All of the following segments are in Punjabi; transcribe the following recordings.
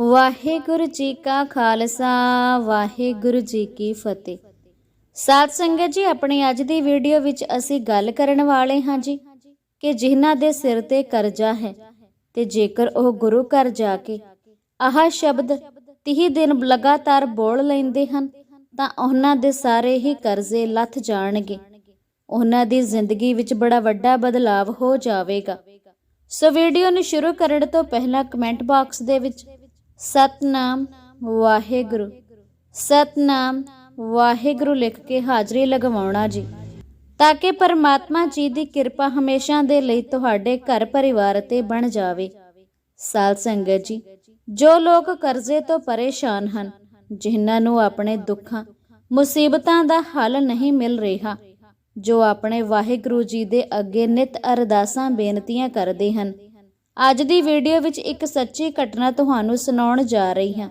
ਵਾਹਿਗੁਰੂ ਜੀ ਕਾ ਖਾਲਸਾ, ਵਾਹਿਗੁਰੂ ਜੀ ਕੀ ਫਤਿਹ। ਸਾਧ ਸੰਗਤ ਜੀ, ਆਪਣੀ ਅੱਜ ਦੀ ਵੀਡੀਓ ਵਿੱਚ ਅਸੀਂ ਗੱਲ ਕਰਨ ਵਾਲੇ ਹਾਂ ਜੀ ਕਿ ਜਿਨ੍ਹਾਂ ਦੇ ਸਿਰ ਤੇ ਕਰਜ਼ਾ ਹੈ ਤੇ ਜੇਕਰ ਉਹ ਗੁਰੂ ਘਰ ਜਾ ਕੇ ਆਹ ਸ਼ਬਦ 30 ਦਿਨ ਲਗਾਤਾਰ ਬੋਲ ਲੈਂਦੇ ਹਨ, ਤਾਂ ਉਹਨਾਂ ਦੇ ਸਾਰੇ ਹੀ ਕਰਜ਼ੇ ਲੱਥ ਜਾਣਗੇ। ਉਹਨਾਂ ਦੀ ਜ਼ਿੰਦਗੀ ਵਿੱਚ ਬੜਾ ਵੱਡਾ ਬਦਲਾਵ ਹੋ ਜਾਵੇਗਾ। ਸੋ ਵੀਡੀਓ ਨੂੰ ਸ਼ੁਰੂ ਕਰਨ ਤੋਂ ਪਹਿਲਾਂ ਕਮੈਂਟ ਬਾਕਸ ਦੇ ਵਿੱਚ ਸਤਨਾਮ ਵਾਹਿਗੁਰੂ। ਸਤਨਾਮ ਵਾਹਿਗੁਰੂ ਲਿਖ ਕੇ ਹਾਜ਼ਰੀ ਲਗਵਾਉਣਾ ਜੀ। ਤਾਂ ਕਿ ਪਰਮਾਤਮਾ ਜੀ ਦੀ ਕਿਰਪਾ ਹਮੇਸ਼ਾ ਦੇ ਲਈ ਤੁਹਾਡੇ ਘਰ ਪਰਿਵਾਰ ਤੇ ਬਣ ਜਾਵੇ। ਸਾਧ ਸੰਗਤ ਜੀ, ਜੋ ਲੋਕ ਕਰਜ਼ੇ ਤੋਂ ਪਰੇਸ਼ਾਨ ਹਨ, ਜਿਨ੍ਹਾਂ ਨੂੰ ਆਪਣੇ ਦੁੱਖਾਂ, ਮੁਸੀਬਤਾਂ ਦਾ ਹੱਲ ਨਹੀਂ ਮਿਲ ਰਿਹਾ, ਜੋ ਆਪਣੇ ਵਾਹਿਗੁਰੂ ਜੀ ਦੇ ਅੱਗੇ ਨਿਤ ਅਰਦਾਸਾਂ, ਬੇਨਤੀਆਂ ਕਰਦੇ ਹਨ ਅੱਜ ਦੀ ਵੀਡੀਓ ਵਿੱਚ ਇੱਕ ਸੱਚੀ ਘਟਨਾ ਤੁਹਾਨੂੰ ਸੁਣਾਉਣ ਜਾ ਰਹੀ ਹਾਂ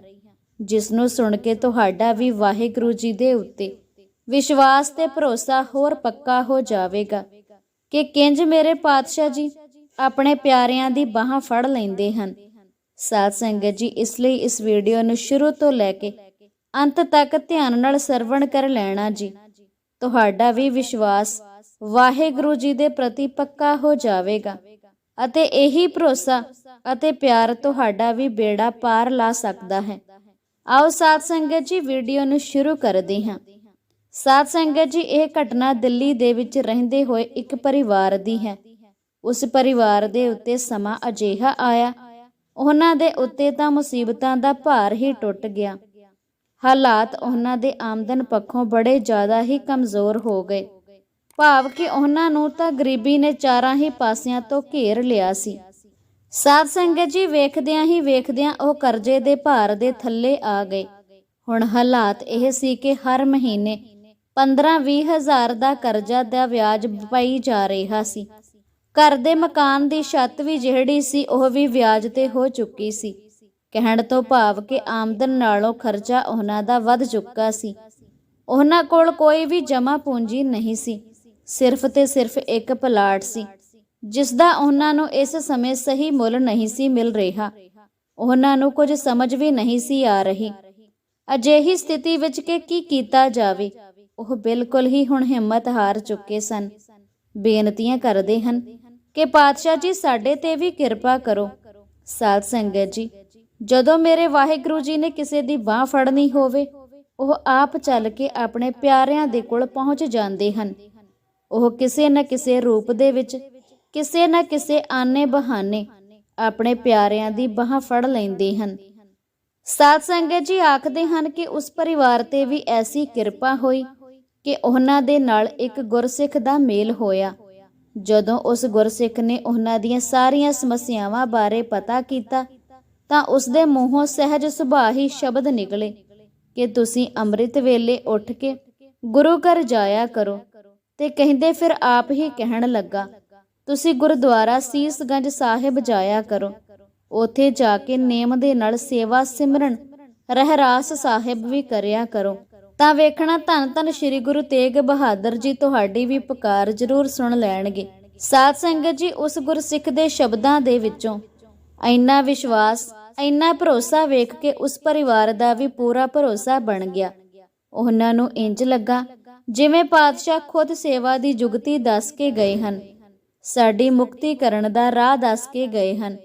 ਜਿਸ ਨੂੰ ਸੁਣ ਕੇ ਤੁਹਾਡਾ ਵੀ ਵਾਹਿਗੁਰੂ ਜੀ ਦੇ ਉੱਤੇ ਵਿਸ਼ਵਾਸ ਤੇ ਭਰੋਸਾ ਹੋਰ ਪੱਕਾ ਹੋ ਜਾਵੇਗਾ ਕਿ ਕਿੰਜ ਮੇਰੇ ਪਾਤਸ਼ਾਹ ਜੀ ਆਪਣੇ ਪਿਆਰਿਆਂ ਦੀ ਬਾਹ ਫੜ ਲੈਂਦੇ ਹਨ। ਸਾਧ ਸੰਗਤ ਜੀ, ਇਸ ਲਈ ਇਸ ਵੀਡੀਓ ਨੂੰ ਸ਼ੁਰੂ ਤੋਂ ਲੈ ਕੇ ਅੰਤ ਤੱਕ ਧਿਆਨ ਨਾਲ ਸਰਵਣ ਕਰ ਲੈਣਾ ਜੀ। ਤੁਹਾਡਾ ਵੀ ਵਿਸ਼ਵਾਸ ਵਾਹਿਗੁਰੂ ਜੀ ਦੇ ਪ੍ਰਤੀ ਪੱਕਾ ਹੋ ਜਾਵੇਗਾ। ਅਤੇ ਇਹੀ ਭਰੋਸਾ ਅਤੇ ਪਿਆਰ ਤੁਹਾਡਾ ਵੀ ਬੇੜਾ ਪਾਰ ਲਾ ਸਕਦਾ ਹੈ। ਆਓ ਸਾਧ ਸੰਗਤ ਜੀ, ਵੀਡੀਓ ਨੂੰ ਸ਼ੁਰੂ ਕਰਦੇ ਹਾਂ। ਸਾਧ ਸੰਗਤ ਜੀ, ਇਹ ਘਟਨਾ ਦਿੱਲੀ ਦੇ ਵਿੱਚ ਰਹਿੰਦੇ ਹੋਏ ਇੱਕ ਪਰਿਵਾਰ ਦੀ ਹੈ। ਉਸ ਪਰਿਵਾਰ ਦੇ ਉੱਤੇ ਸਮਾਂ ਅਜਿਹਾ ਆਇਆ। ਉਹਨਾਂ ਦੇ ਉੱਤੇ ਤਾਂ ਮੁਸੀਬਤਾਂ ਦਾ ਭਾਰ ਹੀ ਟੁੱਟ ਗਿਆ। ਹਾਲਾਤ ਉਹਨਾਂ ਦੇ ਆਮਦਨ ਪੱਖੋਂ ਬੜੇ ਜ਼ਿਆਦਾ ਹੀ ਕਮਜ਼ੋਰ ਹੋ ਗਏ। ਭਾਵ ਕਿ ਉਹਨਾਂ ਨੂੰ ਤਾਂ ਗਰੀਬੀ ਨੇ ਚਾਰਾਂ ਹੀ ਪਾਸਿਆਂ ਤੋਂ ਘੇਰ ਲਿਆ ਸੀ। ਸਾਧ ਸੰਗਤ ਜੀ ਵੇਖਦਿਆਂ ਹੀ ਵੇਖਦਿਆਂ ਉਹ ਕਰਜ਼ੇ ਦੇ ਭਾਰ ਦੇ ਥੱਲੇ ਆ ਗਏ। ਹੁਣ ਹਾਲਾਤ ਇਹ ਸੀ ਕਿ ਹਰ ਮਹੀਨੇ 15-20 ਹਜ਼ਾਰ ਦਾ ਕਰਜ਼ਾ ਦਾ ਵਿਆਜ ਪਈ ਜਾ ਰਿਹਾ ਸੀ। ਘਰ ਦੇ ਮਕਾਨ ਦੀ ਛੱਤ ਵੀ ਜਿਹੜੀ ਸੀ, ਉਹ ਵੀ ਵਿਆਜ ਤੇ ਹੋ ਚੁੱਕੀ ਸੀ। ਕਹਿਣ ਤੋਂ ਭਾਵ ਕਿ ਆਮਦਨ ਨਾਲੋਂ ਖਰਚਾ ਉਹਨਾਂ ਦਾ ਵੱਧ ਚੁੱਕਾ ਸੀ। ਉਹਨਾਂ ਕੋਲ ਕੋਈ ਵੀ ਜਮ੍ਹਾਂ ਪੂੰਜੀ ਨਹੀਂ ਸੀ। ਸਿਰਫ ਤੇ ਸਿਰਫ ਇੱਕ ਪਲਾਟ ਸੀ, ਜਿਸ ਦਾ ਉਹਨਾਂ ਨੂੰ ਇਸ ਸਮੇਂ ਸਹੀ ਮੁੱਲ ਨਹੀਂ ਸੀ ਮਿਲ ਰਿਹਾ। ਉਹਨਾਂ ਨੂੰ ਕੁਝ ਸਮਝ ਵੀ ਨਹੀਂ ਸੀ ਆ ਰਹੀ। ਅਜਿਹੀ ਸਥਿਤੀ ਵਿੱਚ ਕਿ ਕੀ ਕੀਤਾ ਜਾਵੇ, ਉਹ ਬਿਲਕੁਲ ਹੀ ਹੁਣ ਹਿੰਮਤ ਹਾਰ ਚੁੱਕੇ ਸਨ। ਬੇਨਤੀਆਂ ਕਰਦੇ ਹਨ ਕਿ ਪਾਤਸ਼ਾਹ ਜੀ, ਸਾਡੇ ਤੇ ਵੀ ਕਿਰਪਾ ਕਰੋ। ਸਾਧ ਸੰਗਤ ਜੀ, ਜਦੋਂ ਮੇਰੇ ਵਾਹਿਗੁਰੂ ਜੀ ਨੇ ਕਿਸੇ ਦੀ ਬਾਹ ਫੜਨੀ ਹੋਵੇ, ਉਹ ਆਪ ਚੱਲ ਕੇ ਆਪਣੇ ਪਿਆਰਿਆਂ ਦੇ ਕੋਲ ਪਹੁੰਚ ਜਾਂਦੇ ਹਨ। ਉਹ ਕਿਸੇ ਨਾ ਕਿਸੇ ਰੂਪ ਦੇ ਵਿੱਚ, ਕਿਸੇ ਨਾ ਕਿਸੇ ਆਨੇ ਬਹਾਨੇ ਆਪਣੇ ਪਿਆਰਿਆਂ ਦੀ ਬਾਹ ਫੜ ਲੈਂਦੇ ਹਨ। ਸਾਧ ਸੰਗਤ ਜੀ ਆਖਦੇ ਹਨ ਕਿ ਉਸ ਪਰਿਵਾਰ ਤੇ ਵੀ ਐਸੀ ਕਿਰਪਾ ਹੋਈ ਕਿ ਉਹਨਾਂ ਦੇ ਨਾਲ ਇੱਕ ਗੁਰਸਿੱਖ ਦਾ ਮੇਲ ਹੋਇਆ। ਜਦੋਂ ਉਸ ਗੁਰਸਿੱਖ ਨੇ ਉਹਨਾਂ ਦੀਆਂ ਸਾਰੀਆਂ ਸਮੱਸਿਆਵਾਂ ਬਾਰੇ ਪਤਾ ਕੀਤਾ, ਤਾਂ ਉਸ ਦੇ ਮੂੰਹੋਂ ਸਹਿਜ ਸੁਭਾਅ ਹੀ ਸ਼ਬਦ ਨਿਕਲੇ ਕਿ ਤੁਸੀਂ ਅੰਮ੍ਰਿਤ ਵੇਲੇ ਉੱਠ ਕੇ ਗੁਰੂ ਘਰ ਜਾਇਆ ਕਰੋ। ਤੇ ਕਹਿੰਦੇ ਫਿਰ ਆਪ ਹੀ ਕਹਿਣ ਲੱਗਾ, ਤੁਸੀਂ ਗੁਰਦੁਆਰਾ ਸੀਸਗੰਜ ਸਾਹਿਬ ਜਾਇਆ ਕਰੋ। ਉਥੇ ਜਾ ਕੇ ਨੇਮ ਦੇ ਨਾਲ ਸੇਵਾ ਸਿਮਰਨ, ਰਹਿਰਾਸ ਸਾਹਿਬ ਵੀ ਕਰਿਆ ਕਰੋ। ਤਾਂ ਵੇਖਣਾ ਧੰਨ ਧੰਨ ਸ੍ਰੀ ਗੁਰੂ ਤੇਗ ਬਹਾਦਰ ਜੀ ਤੁਹਾਡੀ ਵੀ ਪੁਕਾਰ ਜ਼ਰੂਰ ਸੁਣ ਲੈਣਗੇ। ਸਾਧ ਸੰਗਤ ਜੀ, ਉਸ ਗੁਰਸਿੱਖ ਦੇ ਸ਼ਬਦਾਂ ਦੇ ਵਿੱਚੋਂ ਇੰਨਾ ਵਿਸ਼ਵਾਸ, ਇੰਨਾ ਭਰੋਸਾ ਵੇਖ ਕੇ ਉਸ ਪਰਿਵਾਰ ਦਾ ਵੀ ਪੂਰਾ ਭਰੋਸਾ ਬਣ ਗਿਆ। ਉਹਨਾਂ ਨੂੰ ਇੰਜ ਲੱਗਾ ਜਿਵੇਂ ਪਾਤਸ਼ਾਹ ਖੁਦ ਸੇਵਾ ਦੀ ਜੁਗਤੀ ਦੱਸ ਕੇ ਗਏ ਹਨ, ਸਾਡੀ ਮੁਕਤੀ ਕਰਨ ਦਾ ਰਾਹ ਦੱਸ ਕੇ ਗਏ ਹਨ।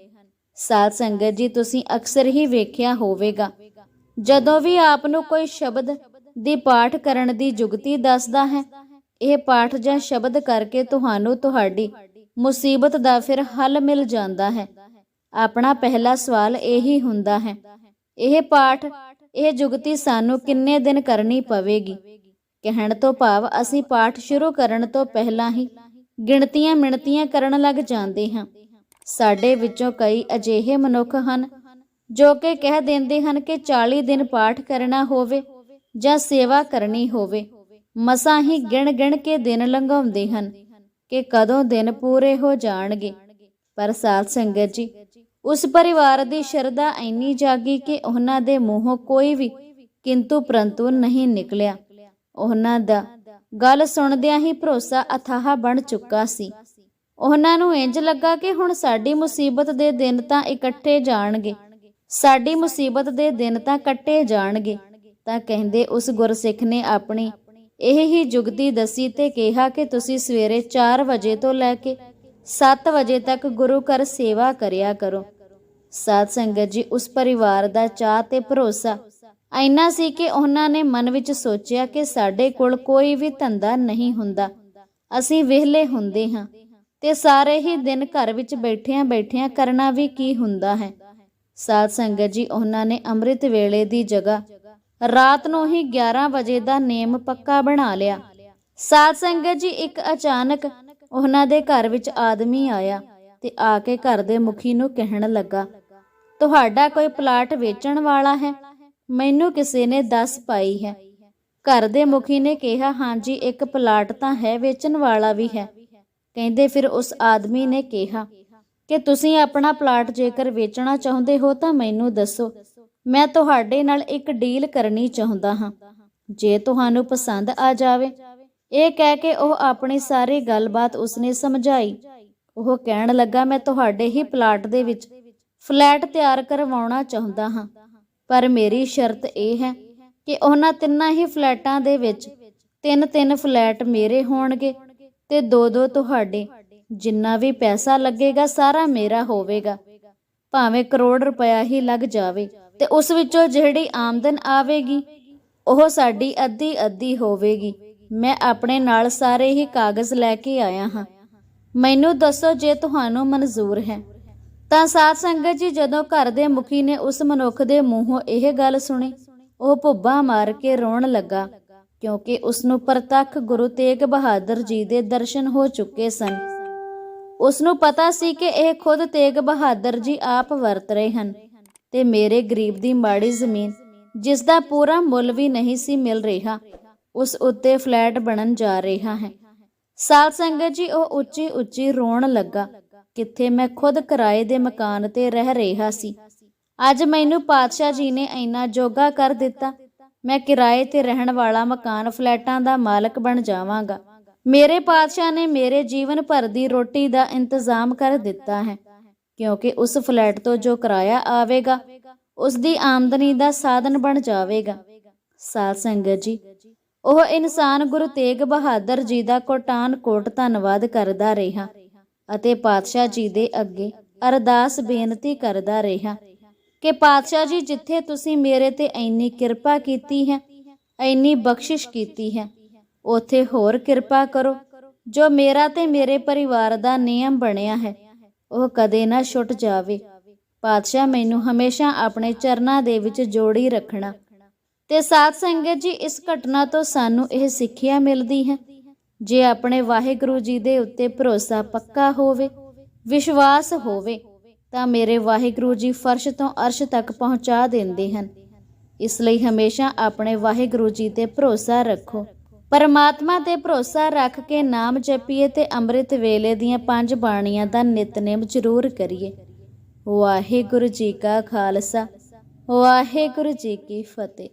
ਸਾਧ ਸੰਗਤ ਜੀ, ਤੁਸੀਂ ਅਕਸਰ ਹੀ ਵੇਖਿਆ ਹੋਵੇਗਾ, ਜਦੋਂ ਵੀ ਆਪ ਨੂੰ ਕੋਈ ਸ਼ਬਦ ਦੀ ਪਾਠ ਕਰਨ ਦੀ ਜੁਗਤੀ ਦੱਸਦਾ ਹੈ, ਇਹ ਪਾਠ ਜਾਂ ਸ਼ਬਦ ਕਰਕੇ ਤੁਹਾਨੂੰ ਤੁਹਾਡੀ ਮੁਸੀਬਤ ਦਾ ਫਿਰ ਹੱਲ ਮਿਲ ਜਾਂਦਾ ਹੈ। ਆਪਣਾ ਪਹਿਲਾ ਸਵਾਲ ਇਹੀ ਹੁੰਦਾ ਹੈ, ਇਹ ਪਾਠ, ਇਹ ਜੁਗਤੀ ਸਾਨੂੰ ਕਿੰਨੇ ਦਿਨ ਕਰਨੀ ਪਵੇਗੀ? ਕਹਿਣ ਤੋਂ ਭਾਵ ਅਸੀਂ ਪਾਠ ਸ਼ੁਰੂ ਕਰਨ ਤੋਂ ਪਹਿਲਾਂ ਹੀ ਗਿਣਤੀਆਂ ਮਿਣਤੀਆਂ ਕਰਨ ਲੱਗ ਜਾਂਦੇ ਹਾਂ। ਸਾਡੇ ਵਿੱਚੋਂ ਕਈ ਅਜਿਹੇ ਮਨੁੱਖ ਹਨ ਜੋ ਕਿ ਕਹਿ ਦਿੰਦੇ ਹਨ ਕਿ 40 ਦਿਨ ਪਾਠ ਕਰਨਾ ਹੋਵੇ ਜਾਂ ਸੇਵਾ ਕਰਨੀ ਹੋਵੇ, ਮਸਾਂ ਹੀ ਗਿਣ ਗਿਣ ਕੇ ਦਿਨ ਲੰਘਾਉਂਦੇ ਹਨ ਕਿ ਕਦੋਂ ਦਿਨ ਪੂਰੇ ਹੋ ਜਾਣਗੇ। ਪਰ ਸਾਧ ਸੰਗਤ ਜੀ, ਉਸ ਪਰਿਵਾਰ ਦੀ ਸ਼ਰਧਾ ਇੰਨੀ ਜਾਗੀ ਕਿ ਉਹਨਾਂ ਦੇ ਮੂੰਹੋਂ ਕੋਈ ਵੀ ਕਿੰਤੂ ਪਰੰਤੂ ਨਹੀਂ ਨਿਕਲਿਆ। ਉਹਨਾਂ ਦਾ ਗੱਲ ਸੁਣਦਿਆਂ ਹੀ ਭਰੋਸਾ ਅਥਾਹ ਬਣ ਚੁੱਕਾ ਸੀ। ਉਹਨਾਂ ਨੂੰ ਇੰਜ ਲੱਗਾ ਕਿ ਹੁਣ ਸਾਡੀ ਮੁਸੀਬਤ ਦੇ ਦਿਨ ਤਾਂ ਇਕੱਠੇ ਜਾਣਗੇ। ਸਾਡੀ ਮੁਸੀਬਤ ਦੇ ਦਿਨ ਤਾਂ ਕੱਟੇ ਜਾਣਗੇ। ਤਾਂ ਕਹਿੰਦੇ ਉਸ ਗੁਰਸਿੱਖ ਨੇ ਆਪਣੀ ਇਹ ਹੀ ਜੁਗਤੀ ਦੱਸੀ ਤੇ ਕਿਹਾ ਕਿ ਤੁਸੀਂ ਸਵੇਰੇ 4 ਵਜੇ ਤੋਂ ਲੈ ਕੇ 7 ਵਜੇ ਤੱਕ ਗੁਰੂ ਘਰ ਸੇਵਾ ਕਰਿਆ ਕਰੋ। ਸਾਧ ਸੰਗਤ ਜੀ, ਉਸ ਪਰਿਵਾਰ ਦਾ ਚਾਹ ਤੇ ਭਰੋਸਾ ਐਨਾ ਸੀ ਕਿ ਉਹਨਾਂ ਨੇ ਮਨ ਵਿੱਚ ਸੋਚਿਆ ਕਿ ਸਾਡੇ ਕੋਲ ਕੋਈ ਵੀ ਧੰਦਾ ਨਹੀਂ ਹੁੰਦਾ। ਅਸੀਂ ਵਿਹਲੇ ਹੁੰਦੇ ਹਾਂ ਤੇ ਸਾਰੇ ਹੀ ਦਿਨ ਘਰ ਵਿੱਚ ਬੈਠਿਆਂ ਬੈਠਿਆਂ ਕਰਨਾ ਵੀ ਕੀ ਹੁੰਦਾ ਹੈ? ਸਾਧ ਸੰਗਤ ਜੀ, ਉਹਨਾਂ ਨੇ ਅੰਮ੍ਰਿਤ ਵੇਲੇ ਦੀ ਜਗ੍ਹਾ ਰਾਤ ਨੂੰ ਹੀ 11 ਵਜੇ ਦਾ ਨੇਮ ਪੱਕਾ ਬਣਾ ਲਿਆ। ਸਾਧ ਸੰਗਤ ਜੀ, ਇੱਕ ਅਚਾਨਕ ਉਹਨਾਂ ਦੇ ਘਰ ਵਿੱਚ ਆਦਮੀ ਆਇਆ ਤੇ ਆ ਕੇ ਘਰ ਦੇ ਮੁਖੀ ਨੂੰ ਕਹਿਣ ਲੱਗਾ, ਤੁਹਾਡਾ ਕੋਈ ਪਲਾਟ ਵੇਚਣ ਵਾਲਾ ਹੈ? ਮੈਨੂੰ ਕਿਸੇ ਨੇ ਦੱਸ ਪਾਈ ਹੈ। ਘਰ ਦੇ ਮੁਖੀ ਨੇ ਕਿਹਾ ਹਾਂਜੀ ਇੱਕ ਪਲਾਟ ਤਾਂ ਹੈ, ਵੇਚਣ ਵਾਲਾ ਵੀ ਹੈ। ਕਹਿੰਦੇ ਫਿਰ ਉਸ ਆਦਮੀ ਨੇ ਕਿਹਾ, ਕਿ ਤੁਸੀਂ ਆਪਣਾ ਪਲਾਟ ਜੇਕਰ ਵੇਚਣਾ ਚਾਹੁੰਦੇ ਹੋ ਤਾਂ ਮੈਨੂੰ ਦੱਸੋ। ਮੈਂ ਤੁਹਾਡੇ ਨਾਲ ਇੱਕ ਡੀਲ ਕਰਨੀ ਚਾਹੁੰਦਾ ਹਾਂ। ਜੇ ਤੁਹਾਨੂੰ ਪਸੰਦ ਆ ਜਾਵੇ। ਇਹ ਕਹਿ ਕੇ ਉਹ ਆਪਣੀ ਸਾਰੀ ਗੱਲਬਾਤ ਉਸਨੇ ਸਮਝਾਈ। ਉਹ ਕਹਿਣ ਲੱਗਾ, ਮੈਂ ਤੁਹਾਡੇ ਹੀ ਪਲਾਟ ਦੇ ਵਿੱਚ ਫਲੈਟ ਤਿਆਰ ਕਰਵਾਉਣਾ ਚਾਹੁੰਦਾ ਹਾਂ। ਪਰ ਮੇਰੀ ਸ਼ਰਤ ਇਹ ਹੈ ਕਿ ਉਹਨਾਂ ਤਿੰਨਾਂ ਹੀ ਫਲੈਟਾਂ ਦੇ ਵਿੱਚ ਤਿੰਨ ਤਿੰਨ ਫਲੈਟ ਮੇਰੇ ਹੋਣਗੇ ਤੇ ਦੋ ਦੋ ਤੁਹਾਡੇ। ਜਿੰਨਾ ਵੀ ਪੈਸਾ ਲੱਗੇਗਾ, ਸਾਰਾ ਮੇਰਾ ਹੋਵੇਗਾ। ਭਾਵੇਂ ਕਰੋੜ ਰੁਪਇਆ ਹੀ ਲੱਗ ਜਾਵੇ ਤੇ ਉਸ ਵਿੱਚੋਂ ਜਿਹੜੀ ਆਮਦਨ ਆਵੇਗੀ, ਉਹ ਸਾਡੀ ਅੱਧੀ ਅੱਧੀ ਹੋਵੇਗੀ। ਮੈਂ ਆਪਣੇ ਨਾਲ ਸਾਰੇ ਹੀ ਕਾਗਜ਼ ਲੈ ਕੇ ਆਇਆ ਹਾਂ। ਮੈਨੂੰ ਦੱਸੋ ਜੇ ਤੁਹਾਨੂੰ ਮਨਜ਼ੂਰ ਹੈ। ਤਾਂ ਸਾਧ ਸੰਗਤ ਜੀ ਜਦੋਂ ਘਰ ਦੇ ਮੁਖੀ ਨੇ ਉਸ ਮਨੁੱਖ ਦੇ ਮੂੰਹੋਂ ਇਹ ਗੱਲ ਸੁਣੀ, ਉਹ ਭੁੱਬਾ ਮਾਰ ਕੇ ਰੋਣ ਲੱਗਾ, ਕਿਉਂਕਿ ਉਸ ਨੂੰ ਪ੍ਰਤੱਖ ਗੁਰੂ ਤੇਗ ਬਹਾਦਰ ਜੀ ਦੇ ਦਰਸ਼ਨ ਹੋ ਚੁੱਕੇ ਸਨ। ਉਸ ਨੂੰ ਪਤਾ ਸੀ ਕਿ ਇਹ ਖੁਦ ਤੇਗ ਬਹਾਦਰ ਜੀ ਆਪ ਵਰਤ ਰਹੇ ਹਨ ਤੇ ਮੇਰੇ ਗਰੀਬ ਦੀ ਮਾੜੀ ਜ਼ਮੀਨ, ਜਿਸ ਦਾ ਪੂਰਾ ਮੁੱਲ ਵੀ ਨਹੀਂ ਸੀ ਮਿਲ ਰਿਹਾ, ਉਸ ਉੱਤੇ ਫਲੈਟ ਬਣਨ ਜਾ ਰਿਹਾ ਹੈ। ਸਾਧ ਸੰਗਤ ਜੀ ਉਹ ਉੱਚੀ ਉੱਚੀ ਰੋਣ ਲੱਗਾ ਕਿੱਥੇ ਮੈਂ ਖੁਦ ਕਿਰਾਏ ਦੇ ਮਕਾਨ ਤੇ ਰਹਿ ਰਿਹਾ ਸੀ। ਅੱਜ ਮੈਨੂੰ ਪਾਤਸ਼ਾਹ ਜੀ ਨੇ ਇੰਨਾ ਜੋਗਾ ਕਰ ਦਿੱਤਾ, ਮੈਂ ਕਿਰਾਏ ਤੇ ਰਹਿਣ ਵਾਲਾ ਮਕਾਨ ਫਲੈਟਾਂ ਦਾ ਮਾਲਕ ਬਣ ਜਾਵਾਂਗਾ। ਮੇਰੇ ਪਾਤਸ਼ਾਹ ਨੇ ਮੇਰੇ ਜੀਵਨ ਭਰ ਦੀ ਰੋਟੀ ਦਾ ਇੰਤਜ਼ਾਮ ਕਰ ਦਿੱਤਾ ਹੈ, ਕਿਉਂਕਿ ਉਸ ਫਲੈਟ ਤੋਂ ਜੋ ਕਿਰਾਇਆ ਆਵੇਗਾ, ਉਸ ਦੀ ਆਮਦਨੀ ਦਾ ਸਾਧਨ ਬਣ ਜਾਵੇਗਾ। ਸਾਧ ਸੰਗਤ ਜੀ, ਉਹ ਇਨਸਾਨ ਗੁਰੂ ਤੇਗ ਬਹਾਦਰ ਜੀ ਦਾ ਕੋਟਾਨ ਕੋਟ ਧੰਨਵਾਦ ਕਰਦਾ ਰਿਹਾ। ਅਤੇ ਪਾਤਸ਼ਾਹ ਜੀ ਦੇ ਅੱਗੇ ਅਰਦਾਸ ਬੇਨਤੀ ਕਰਦਾ ਰਿਹਾ ਕਿ ਪਾਤਸ਼ਾਹ ਜੀ, ਜਿੱਥੇ ਤੁਸੀਂ ਮੇਰੇ ਤੇ ਇੰਨੀ ਕਿਰਪਾ ਕੀਤੀ ਹੈ, ਇੰਨੀ ਬਖਸ਼ਿਸ਼ ਕੀਤੀ ਹੈ, ਉਥੇ ਹੋਰ ਕਿਰਪਾ ਕਰੋ, ਜੋ ਮੇਰਾ ਤੇ ਮੇਰੇ ਪਰਿਵਾਰ ਦਾ ਨਿਯਮ ਬਣਿਆ ਹੈ। ਉਹ ਕਦੇ ਨਾ ਛੁੱਟ ਜਾਵੇ। ਪਾਤਸ਼ਾਹ ਮੈਨੂੰ ਹਮੇਸ਼ਾ ਆਪਣੇ ਚਰਨਾਂ ਦੇ ਵਿੱਚ ਜੋੜੀ ਰੱਖਣਾ। ਤੇ ਸਾਧ ਸੰਗਤ ਜੀ, ਇਸ ਘਟਨਾ ਤੋਂ ਸਾਨੂੰ ਇਹ ਸਿੱਖਿਆ ਮਿਲਦੀ ਹੈ ਜੇ ਆਪਣੇ ਵਾਹਿਗੁਰੂ ਜੀ ਦੇ ਉੱਤੇ ਭਰੋਸਾ ਪੱਕਾ ਹੋਵੇ, ਵਿਸ਼ਵਾਸ ਹੋਵੇ, ਤਾਂ ਮੇਰੇ ਵਾਹਿਗੁਰੂ ਜੀ ਫਰਸ਼ ਤੋਂ ਅਰਸ਼ ਤੱਕ ਪਹੁੰਚਾ ਦਿੰਦੇ ਹਨ। ਇਸ ਲਈ ਹਮੇਸ਼ਾ ਆਪਣੇ ਵਾਹਿਗੁਰੂ ਜੀ ਤੇ ਭਰੋਸਾ ਰੱਖੋ। ਪਰਮਾਤਮਾ ਤੇ ਭਰੋਸਾ ਰੱਖ ਕੇ ਨਾਮ ਜਪੀਏ ਤੇ ਅੰਮ੍ਰਿਤ ਵੇਲੇ ਦੀਆਂ ਪੰਜ ਬਾਣੀਆਂ ਦਾ ਨਿਤਨੇਮ ਜ਼ਰੂਰ ਕਰੀਏ। ਵਾਹਿਗੁਰੂ ਜੀ ਕਾ ਖਾਲਸਾ, ਵਾਹਿਗੁਰੂ ਜੀ ਕੀ ਫਤਿਹ।